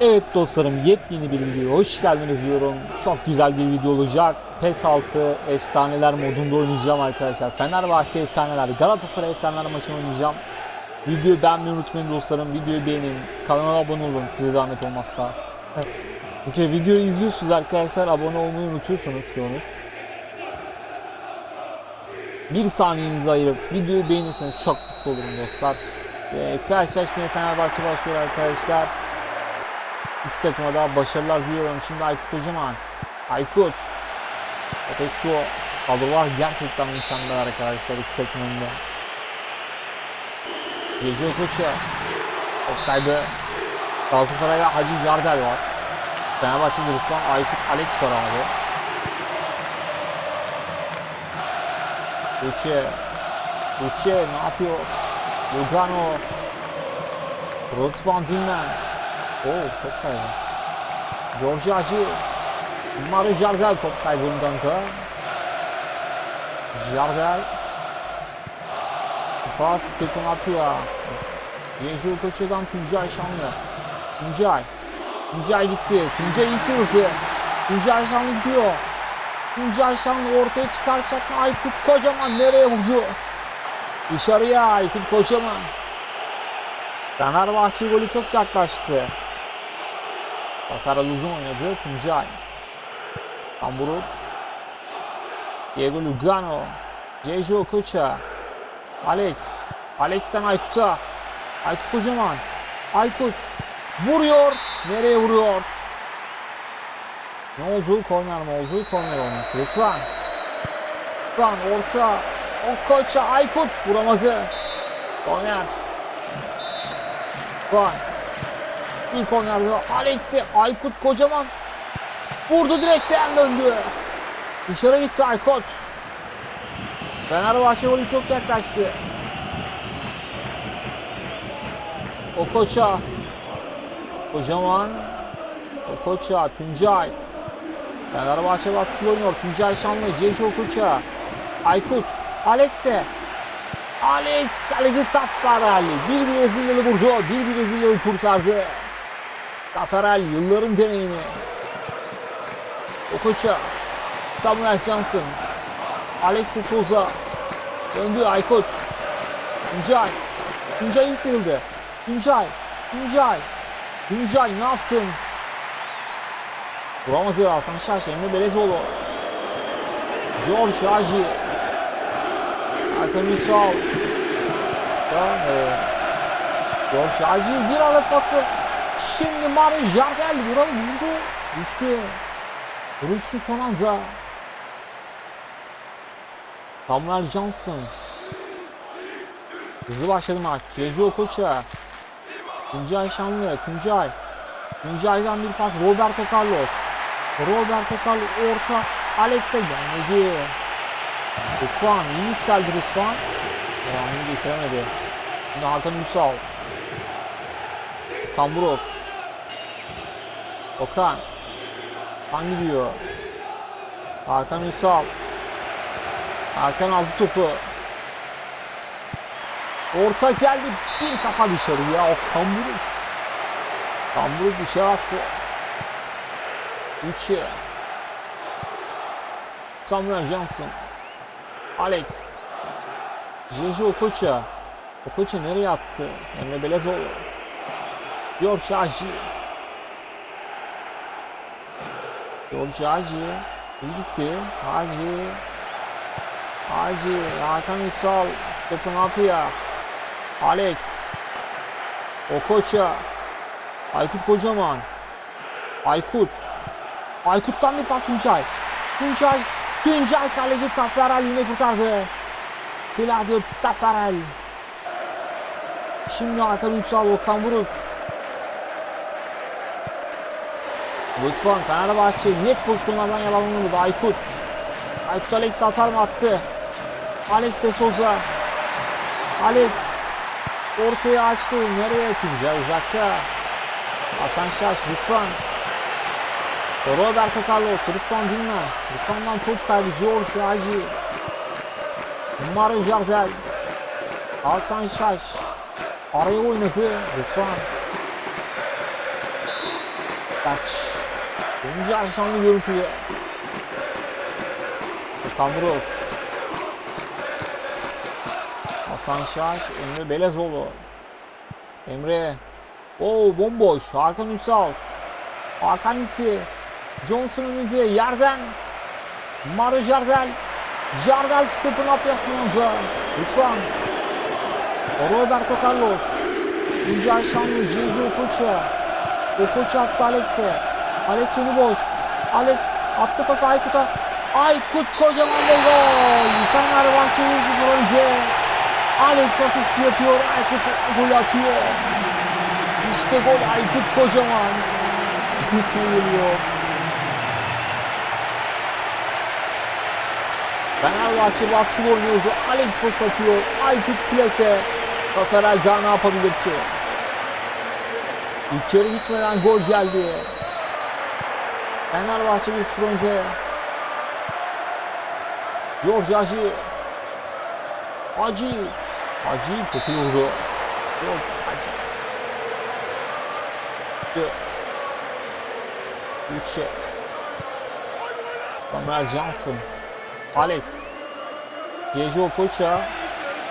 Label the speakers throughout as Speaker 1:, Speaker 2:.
Speaker 1: Evet dostlarım yepyeni bir video hoş geldiniz diyorum. Çok güzel bir video olacak. PES 6 efsaneler modunda oynayacağım arkadaşlar. Fenerbahçe efsaneler, Galatasaray efsaneler maçını oynayacağım. Videoyu beğenmeyi unutmayın dostlarım. Videoyu beğenin. Kanala abone olun size zahmet olmazsa. Peki videoyu izliyorsunuz arkadaşlar. Abone olmayı unutuyorsunuz çoğunuz. Bir saniyenizi ayırıp videoyu beğenirseniz çok mutlu olurum dostlar. Ve karşılaşmaya Fenerbahçe başlıyor arkadaşlar. İki takıma da başarılar diliyorum. Şimdi Aykut Kocaman. Aykut. Popescu. Kadrolar gerçekten mükemmel arkadaşlar iki takımın da. Gece Koç'a. Offside'ı Galatasaray'da Hacı Yardel var. Fenerbahçe'de Rıdvan Aykut Alex var abi. Uçe. Uçe ne yapıyor? Lugano. Rıdvan Dinlen. Oo çok kaydı. George Hacı. Mario Jardel top kaybından da. Jardel. Pas Stephen atıyor. Jeju Koçe'den Tuncay Şanlı. Tuncay. Tuncay gitti. Tuncay iyi sırtı. Tuncay Şanlı gidiyor. Tuncay Şanlı ortaya çıkaracak mı? Aykut Kocaman nereye vurdu? Dışarıya Aykut Kocaman. Fenerbahçe golü çok yaklaştı. Bakara uzun oynadı. Tuncay. Tamburuk. Diego Lugano. Jejo Koça. Alex. Alex'ten Aykut'a. Aykut Kocaman. Aykut. Vuruyor. Nereye vuruyor? Ne oldu? Korner mi oldu? Korner olmuş. Lütfen. Lütfen orta. O Koça. Aykut. Vuramadı. Korner. Lütfen. İlk kornerde Alex'i Aykut kocaman vurdu direkten döndü. Dışarı gitti Aykut. Fenerbahçe golü çok yaklaştı. O koça. Kocaman. O koça. Tuncay. Fenerbahçe baskılı oynuyor. Tuncay Şanlı. Cejo Koça. Aykut. Alex'e. Alex kaleci Tapparelli. Bir Brezilyalı vurdu. Bir Brezilyalı kurtardı. Taferel yılların deneyimi. Okocha. Samuel Johnson. Alexis Souza. Döndü Aykut. Tuncay. Tuncay iyi sıyrıldı. Tuncay. Tuncay. Tuncay ne yaptın? Vuramadı Hasan Şaş. Emre Belezoğlu. George Hacı. Hakan Ünsal. George Hacı bir alıp pası. Şimdi Mario Jardel vuran vurdu. Düştü. Vuruştu son anda. Samuel Johnson. Hızlı başladı maç. Ceco Koça. Tuncay Şanlı. Tuncay. Tuncay'dan bir pas. Roberto Carlos. Roberto Carlos orta. Alex'e gelmedi. Rıdvan. iyi yükseldi Rıdvan. Devamını getiremedi. Şimdi Hakan Ünsal. Tamburov. Okan. Okan gidiyor. Hakan Ünsal. Hakan aldı topu. Orta geldi. Bir kafa dışarıya. Okan Buruk. Okan Buruk dışarı attı. 3'e. Samuel Johnson. Alex. Jeju Okocha. Okocha nereye attı? Emre Belezoğlu. George Hacı. George Hacı. Gitti. Hacı. Hacı. Hakan Ünsal. Stephen Apia. Alex. Okocha. Aykut Kocaman. Aykut. Aykut'tan bir pas Tuncay. Tuncay. Tuncay kaleci Taferel yine kurtardı. Claudio Taferel. Şimdi Hakan Ünsal, Okan Buruk. Lütfen Fenerbahçe net pozisyonlardan yararlanıyordu. Aykut. Aykut Alex atar mı attı? Alex de Souza. Alex. Ortaya açtı. Nereye Tuncay uzakta. Hasan Şaş lütfen. Roberto Carlos lütfen dinle. Lütfen'den top kaybı. George Hacı. Mario Jardel. Hasan Şaş. Araya oynadı. Lütfen. Kaç. Oyuncu akşamlı görüşüyor. Okan Buruk. Hasan Şaş, Emre Belezoğlu. Emre. Oo bomboş. Hakan Ünsal. Hakan gitti. Johnson önünde yerden. Mario Jardel. Jardel step'in yapıyorsunuz. Lütfen. Roberto Carlos. İnce Şanlı. Gigi Okocha. Okocha attı Alex'e. Alex önü boş. Alex attı pası Aykut'a. Aykut kocaman bir gol. Fenerbahçe 1-0 önce. Alex asist yapıyor. Aykut gol atıyor. İşte gol Aykut kocaman. Hütme geliyor. Fenerbahçe baskı oynuyordu. Alex pas atıyor. Aykut plase. Rafael daha ne yapabilir ki? İlk yarı bitmeden gol geldi. Fenerbahçe 1-0 önce. George Hacı. Hacı. Hacı topu vurdu. George Hacı. Üçe. Samuel Johnson. Alex. Jejo Koça.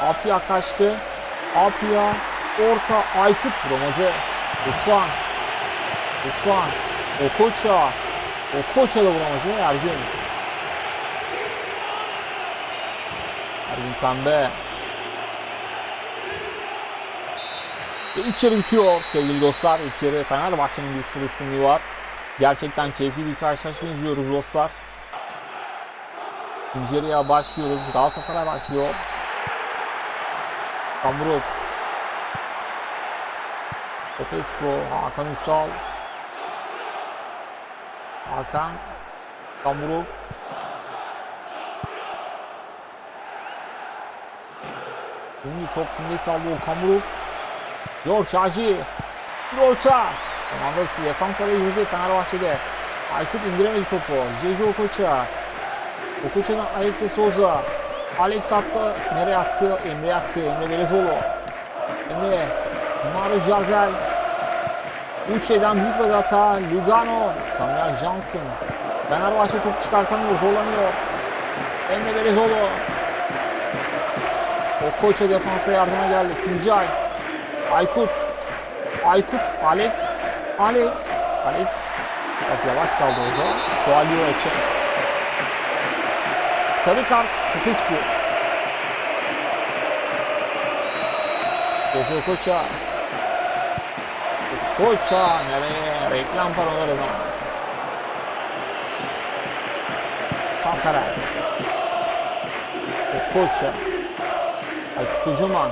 Speaker 1: Apia kaçtı. Apia. Orta. Aykut vuramadı. Lütfen. Lütfen. Okocha. Okocha da vuramadı. Ergün. Ergün Pembe. Ve ilk yarı bitiyor sevgili dostlar. İlk yarı Fenerbahçe'nin 1-0 üstünlüğü var. Gerçekten keyifli bir karşılaşma izliyoruz dostlar. İkinci yarıya başlıyoruz. Galatasaray başlıyor. Kamburuk. Efesco, Hakan Ünsal. Hakan. Kamburuk. Şimdi top kimde kaldı o Kamburuk. George Hacı. Bir orta. Komandası defans araya girdi Fenerbahçe'de. Aykut indiremedi topu. Jejo Okocha. Okoca'dan Alex'e Souza. Alex attı. Nereye attı? Emre attı. Emre Belezoğlu. Emre. Mario Jardel. Uçe'den büyük bir hata. Lugano. Samuel Johnson. Fenerbahçe top çıkartamıyor. Zorlanıyor. Emre Belezoğlu. Okocha defansa yardıma geldi. Tuncay. Aykut. Aykut. Alex. Alex. Alex. Biraz yavaş kaldı orada. Koalio Eche. Sarı kart. Popescu. Jojo Koça. Koça nereye? Reklam paraları da. Taferel. Koça. Aykut Kocaman.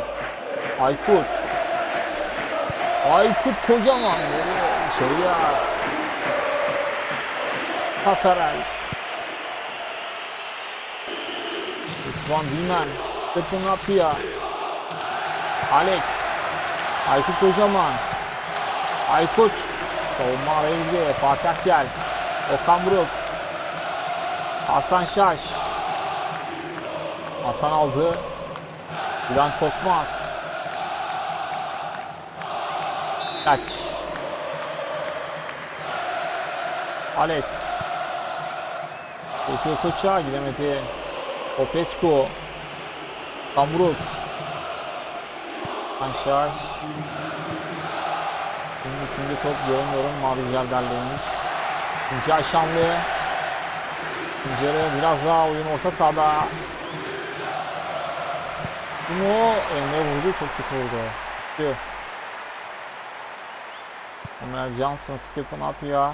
Speaker 1: Aykut. Aykut Kocaman. Nereye? Şey ya. Taferel. Van Diemen. Stephen Apia. Alex. Aykut Kocaman. Aykut. Savunma araya girdi. Fatih Akçel. Okan Buruk. Hasan Şaş. Hasan aldı. Bülent Korkmaz. Kaç. Alex. Geçiyor Koç'a gidemedi. Popescu. Kamburuk. Anşar. Şimdi ikinci top göremiyorum. Mavi Jerder'leymiş. Tuncay Şanlı. Yarı biraz daha oyun orta sahada. Bunu Emre vurdu. Çok kötü vurdu. Kötü. Ömer Johnson, Stephen Apia.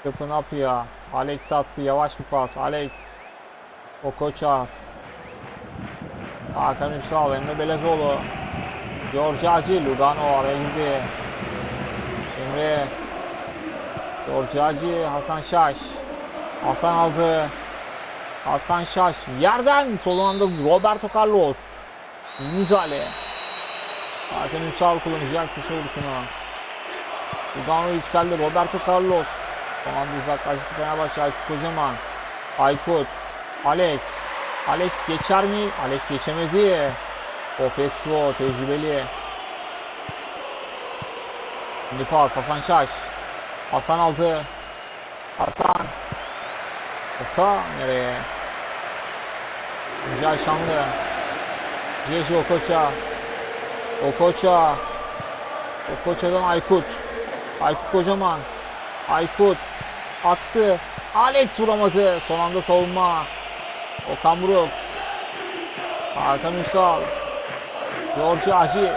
Speaker 1: Stephen Apia. Alex attı. Yavaş bir pas. Alex. Okocha. Hakan Ünsal, Emre Belezoğlu. George Hacı, Lugano araya. Emre. George Hasan Şaş. Hasan aldı. Hasan Şaş. Yerden sol anda Roberto Carlos. Müdahale. Hakan Ünsal kullanacak köşe vuruşunu. Lugano yükseldi. Roberto Carlos. Son anda uzaklaştı Fenerbahçe. Aykut Kocaman. Aykut. Alex. Alex geçer mi? Alex geçemedi. Popescu tecrübeli. Şimdi pas Hasan Şaş. Hasan aldı. Hasan. Ota nereye? Güzel Şanlı. Jeje Okoça. Okoça. Okoça'dan Aykut. Aykut Kocaman. Aykut. Attı. Alex vuramadı. Son anda savunma. Okan Buruk. Hakan Ünsal. George Hacı.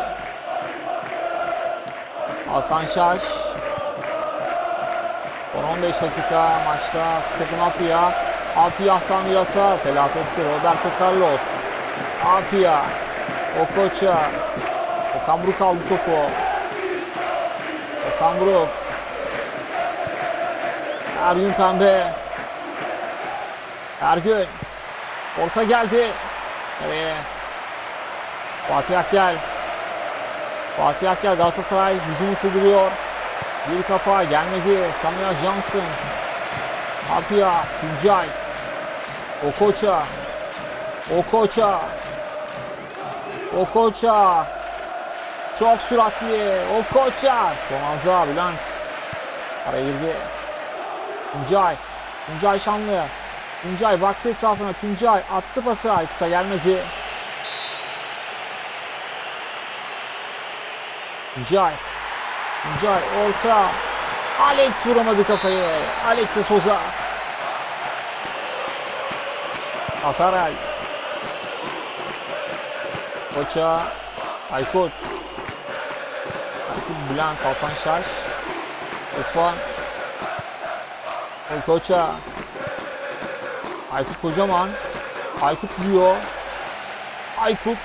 Speaker 1: Hasan Şaş. Son 15 dakika maçta Stephen Apia. Apia'tan bir hata telafi etti Roberto Carlos. Apia. Okocha. Okan Buruk aldı topu. Okan Buruk. Ergün Pembe. Ergün. Orta geldi. Nereye? Fatih Akgel. Fatih Akgel Galatasaray hücumu sürdürüyor. Bir kafa gelmedi. Samuel Johnson. Apia. Tuncay. Okocha. Okocha. Okocha. Çok süratli. Okocha. Son anda Bülent. Araya girdi. Tuncay. Tuncay Şanlı. Tuncay baktı etrafına. Tuncay attı pası. Aykut'a gelmedi. Tuncay. Tuncay orta. Alex vuramadı kafayı. Alex'e Soza. Atarel. Koça. Aykut. Aykut Bülent. Hasan Şaş. Lütfen. Koça. Aykut Kocaman. Aykut diyor. Aykut.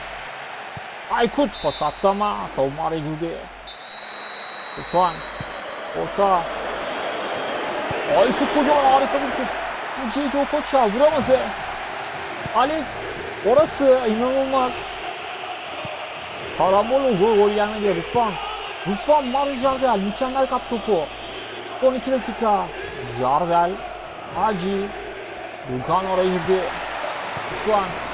Speaker 1: Aykut pas attı ama savunma araya girdi. Lütfen. Orta. Aykut Kocaman harika bir şut. Cici Koça vuramadı. Alex orası inanılmaz. Karambol oldu gol gelmedi lütfen. Lütfen Mario Jardel mükemmel kap topu. 12 dakika. Jardel. Hacı. Lugan oraya girdi. Lütfen.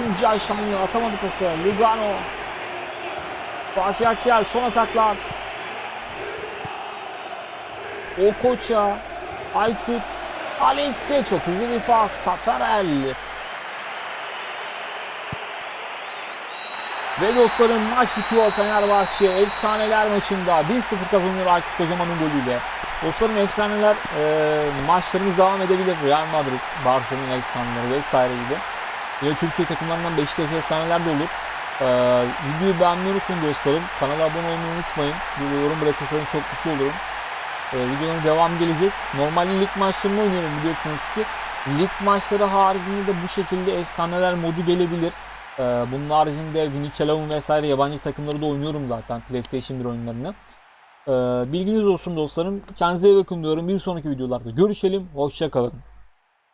Speaker 1: Tuncay Şanlı atamadı pası. Lugano. Fatih Akçel son ataklar. Okocha. Aykut. Alex'e çok hızlı bir pas. Tatarel. Ve dostlarım maç bitiyor Fenerbahçe efsaneler maçında 1-0 kazanıyor Aykut Kocaman'ın golüyle. Dostlarım efsaneler e, maçlarımız devam edebilir. Real Madrid, Barcelona efsaneleri vesaire gibi. Yine Türkiye takımlarından Beşiktaş efsaneler de olur. E, videoyu beğenmeyi unutmayın dostlarım. Kanala abone olmayı unutmayın. Bir yorum bırakırsanız çok mutlu olurum. E, videonun devamı gelecek. Normalde lig maçlarını oynuyorum biliyorsunuz ki. Lig maçları haricinde de bu şekilde efsaneler modu gelebilir. Ee, bunun haricinde Winnie Eleven vesaire yabancı takımları da oynuyorum zaten PlayStation 1 oyunlarını. Ee, bilginiz olsun dostlarım. Kendinize iyi bakın diyorum. Bir sonraki videolarda görüşelim. Hoşçakalın.